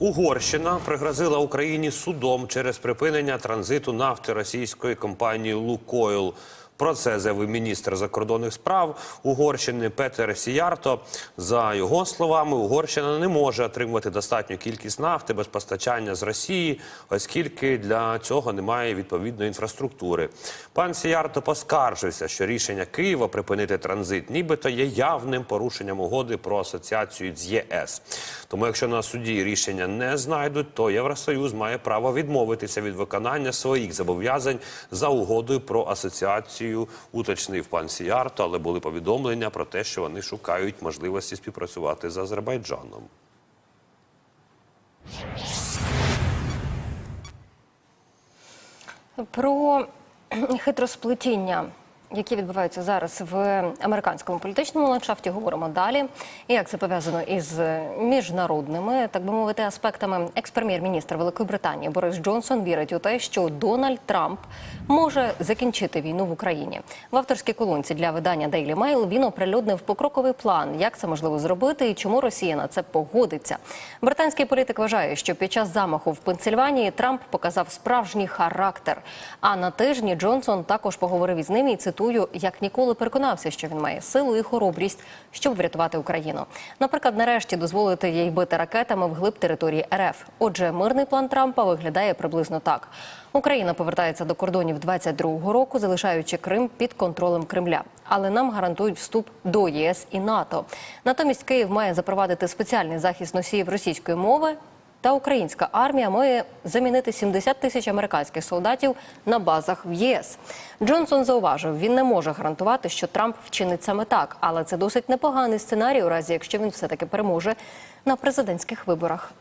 Угорщина пригрозила Україні судом через припинення транзиту нафти російської компанії Лукойл. Про це заявив міністр закордонних справ Угорщини Петер Сіярто. За його словами, Угорщина не може отримувати достатню кількість нафти без постачання з Росії, оскільки для цього немає відповідної інфраструктури. Пан Сіярто поскаржився, що рішення Києва припинити транзит, нібито є явним порушенням угоди про асоціацію з ЄС. Тому, якщо на суді рішення не знайдуть, то Євросоюз має право відмовитися від виконання своїх зобов'язань за угодою про асоціацію, уточнив пан Сіярто, але були повідомлення про те, що вони шукають можливості співпрацювати з Азербайджаном. Про хитросплетіння, які відбуваються зараз в американському політичному ландшафті, говоримо далі. І як це пов'язано із міжнародними, так би мовити, аспектами. Екс-прем'єр-міністр Великої Британії Борис Джонсон вірить у те, що Дональд Трамп може закінчити війну в Україні. В авторській колонці для видання Daily Mail він оприлюднив покроковий план, як це можливо зробити і чому Росія на це погодиться. Британський політик вважає, що під час замаху в Пенсильванії Трамп показав справжній характер. А на тижні Джонсон також поговорив із ним і цитую, як ніколи переконався, що він має силу і хоробрість, щоб врятувати Україну. Наприклад, нарешті дозволити їй бити ракетами вглиб території РФ. Отже, мирний план Трампа виглядає приблизно так: Україна повертається до кордонів 22-го року, залишаючи Крим під контролем Кремля. Але нам гарантують вступ до ЄС і НАТО. Натомість Київ має запровадити спеціальний захист носіїв російської мови. Та українська армія має замінити 70 тисяч американських солдатів на базах в ЄС. Джонсон зауважив, він не може гарантувати, що Трамп вчинить саме так, але це досить непоганий сценарій, у разі якщо він все таки переможе на президентських виборах.